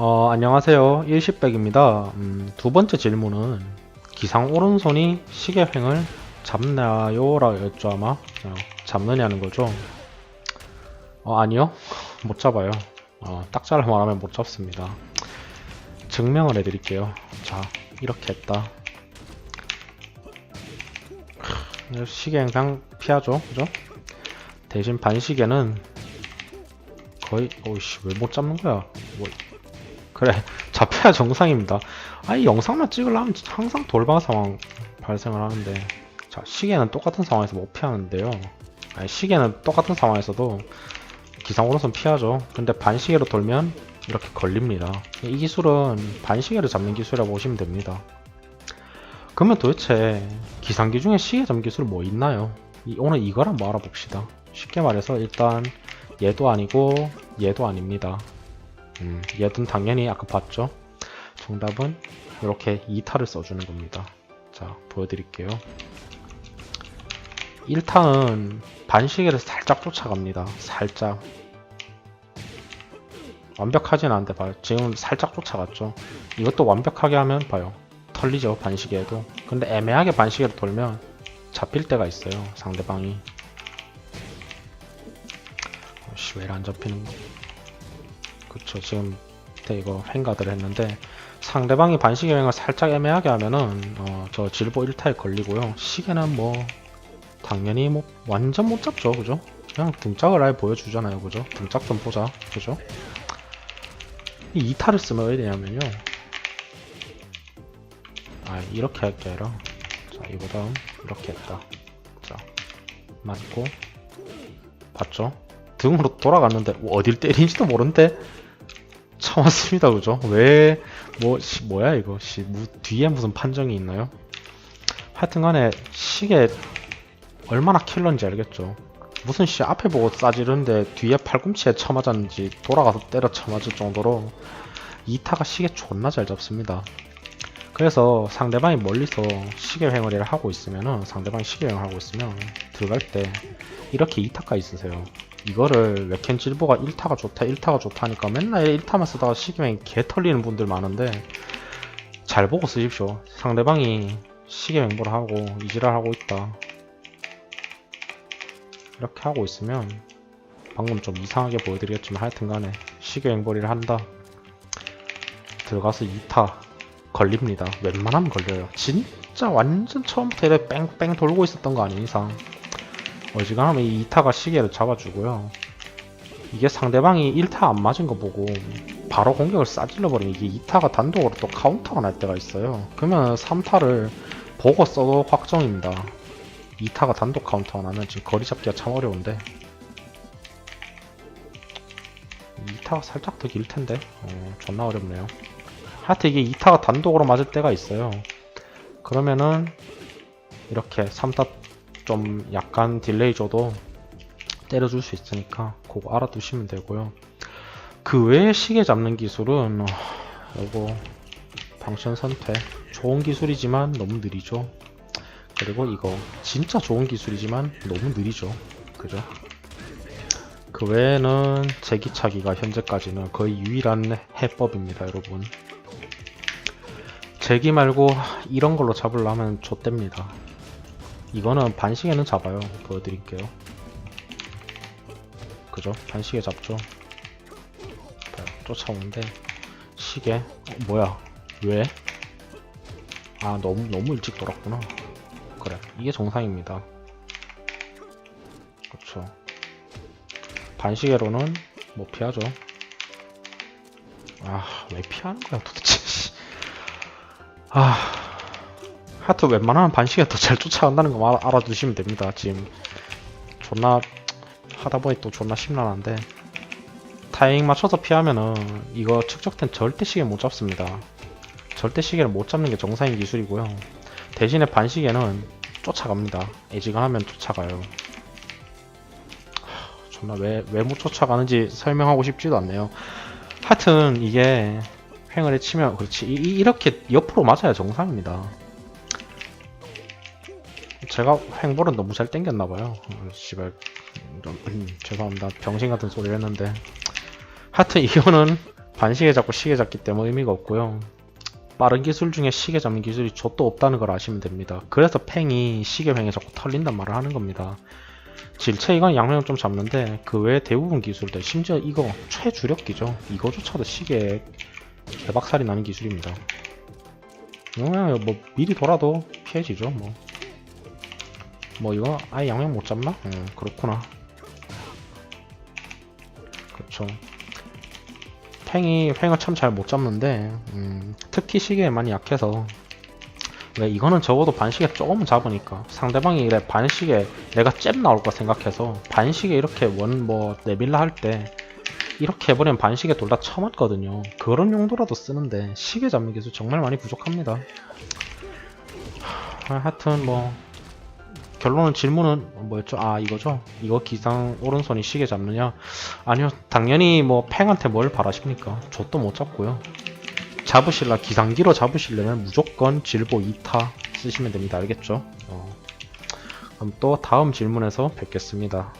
어, 안녕하세요. 일시백입니다. 음, 두 번째 질문은 기상 오른손이 시계횡을 잡나요? 라였죠, 아마. 어, 잡느냐는 거죠. 어, 아니요. 못 잡아요. 어, 딱 잘라 말하면 못 잡습니다. 증명을 해드릴게요. 자, 이렇게 했다. 그냥 피하죠. 그죠? 대신 반시계는 거의, 오이씨, 왜 못 잡는 거야? 뭐, 그래. 잡혀야 정상입니다. 아이 영상만 찍으려면 항상 돌발 상황 발생을 하는데. 자 시계는 똑같은 상황에서 못 피하는데요? 아니, 시계는 똑같은 상황에서도 기상으로선 피하죠. 근데 반시계로 돌면 이렇게 걸립니다. 이 기술은 반시계를 잡는 기술이라고 보시면 됩니다. 그러면 도대체 기상기 중에 시계 잡는 기술 뭐 있나요? 이- 오늘 이걸 한번 알아봅시다. 쉽게 말해서 일단 얘도 아니고 얘도 아닙니다 음, 얘든 당연히 아까 봤죠? 정답은 이렇게 2타를 써주는 겁니다. 자, 보여드릴게요. 1타는 반시계를 살짝 쫓아갑니다. 살짝. 완벽하진 않은데 봐요. 지금 살짝 쫓아갔죠. 이것도 완벽하게 하면 봐요. 털리죠, 반시계에도. 근데 애매하게 반시계로 돌면 잡힐 때가 있어요, 상대방이. 어씨, 왜 안 잡히는 거? 그쵸 지금 밑에 이거 횡가드를 했는데 상대방이 반시계 여행을 살짝 애매하게 하면은 어, 저 질보 1타에 걸리고요. 시계는 뭐 당연히 뭐 완전 못 잡죠 그죠? 그냥 등짝을 아예 보여주잖아요 그죠? 등짝 좀 보자 그죠? 이 2타를 쓰면 왜 되냐면요. 아 이렇게 할 게 아니라 자 이보다 이렇게 했다. 자 맞고. 봤죠 등으로 돌아갔는데 뭐 어딜 때리는지도 모르는데 참았습니다 그죠? 왜뭐 뭐야 이거? 씨 무, 뒤에 무슨 판정이 있나요? 하여튼간에 시계 얼마나 킬러인지 알겠죠? 무슨 씨 앞에 보고 싸지르는데 뒤에 팔꿈치에 쳐맞았는지 돌아가서 때려 쳐맞을 정도로 이타가 시계 존나 잘 잡습니다. 그래서 상대방이 멀리서 시계 횡을이를 하고 있으면은 상대방이 시계 횡을 하고 있으면 들어갈 때 이렇게 이타가 있으세요 이거를 웹캠 질보가 1타가 좋다 1타가 좋다 하니까 맨날 1타만 쓰다가 시계맨 개 털리는 분들 많은데 잘 보고 쓰십시오. 상대방이 시계 맹보를 하고 이지랄 하고 있다. 이렇게 하고 있으면 방금 좀 이상하게 보여드렸지만 하여튼간에 시계 맹벌이를 한다. 들어가서 2타 걸립니다. 웬만하면 걸려요. 진짜 완전 처음부터 이렇게 뺑뺑 돌고 있었던 거 아닌 이상 어지간하면 이 2타가 시계를 잡아주고요. 이게 상대방이 1타 안 맞은 거 보고 바로 공격을 싸질러 버리면 이게 2타가 단독으로 또 카운터가 날 때가 있어요. 그러면 3타를 보고 써도 확정입니다. 2타가 단독 카운터가 나면 지금 거리 잡기가 참 어려운데 2타가 살짝 더 길 텐데 어, 존나 어렵네요. 하여튼 이게 2타가 단독으로 맞을 때가 있어요. 그러면은 이렇게 3타 좀 약간 딜레이 줘도 때려줄 수 있으니까 그거 알아두시면 되고요. 그 외에 시계 잡는 기술은 어, 요거 방션 선택 좋은 기술이지만 너무 느리죠. 그리고 이거 진짜 좋은 기술이지만 너무 느리죠. 그죠? 그 외에는 제기차기가 현재까지는 거의 유일한 해법입니다, 여러분. 제기 말고 이런 걸로 잡으려면 좆됩니다. 이거는 반시계는 잡아요. 보여드릴게요. 그죠? 반시계 잡죠. 쫓아오는데 시계 어, 뭐야? 왜? 아 너무 너무 일찍 돌았구나. 그래 이게 정상입니다. 그렇죠. 반시계로는 못 피하죠. 아 왜 피하는 거야 도대체? 아 하여튼 웬만하면 반시계가 더 잘 쫓아간다는 거 알- 알아두시면 됩니다. 지금 존나 하다 보니 또 존나 심란한데 타이밍 맞춰서 피하면은 이거 측정된 절대 시계 못 잡습니다. 절대 시계를 못 잡는 게 정상인 기술이고요. 대신에 반시계는 쫓아갑니다. 애지간하면 쫓아가요. 하, 존나 왜 왜 못 쫓아가는지 설명하고 싶지도 않네요. 하여튼 이게 횡을 해치면 그렇지 이, 이- 이렇게 옆으로 맞아야 정상입니다. 제가 횡볼은 너무 잘 땡겼나봐요. 어, 씨발. 좀, 음, 죄송합니다. 병신 같은 소리를 했는데. 하여튼 이거는 반시계 잡고 시계 잡기 때문에 의미가 없고요. 빠른 기술 중에 시계 잡는 기술이 좆도 없다는 걸 아시면 됩니다. 그래서 팽이 시계 팽이 자꾸 털린단 말을 하는 겁니다. 질체 이건 양면 좀 잡는데 그 외에 대부분 기술들 심지어 이거 최주력기죠. 이거조차도 시계에 대박살이 나는 기술입니다. 그냥 뭐 미리 돌아도 피해지죠. 뭐. 뭐 이거 아예 양면 못 잡나? 음, 그렇구나. 그렇죠. 팽이 팽을 참 잘 못 잡는데 음, 특히 시계에 많이 약해서 왜 이거는 적어도 반시계 조금 잡으니까 상대방이 이래 반시계 내가 잽 나올 거 생각해서 반시계 이렇게 원 뭐 내빌라 할 때 이렇게 해버리면 반시계 둘 다 처맞거든요 그런 용도라도 쓰는데 시계 잡는 기술 정말 많이 부족합니다 하, 하여튼 뭐 결론은 질문은 뭐였죠? 아 이거죠? 이거 기상 오른손이 시계 잡느냐? 아니요 당연히 뭐 팽한테 뭘 바라십니까? 저도 못 잡고요 잡으실라 기상기로 잡으시려면 무조건 질보 2타 쓰시면 됩니다 알겠죠? 어. 그럼 또 다음 질문에서 뵙겠습니다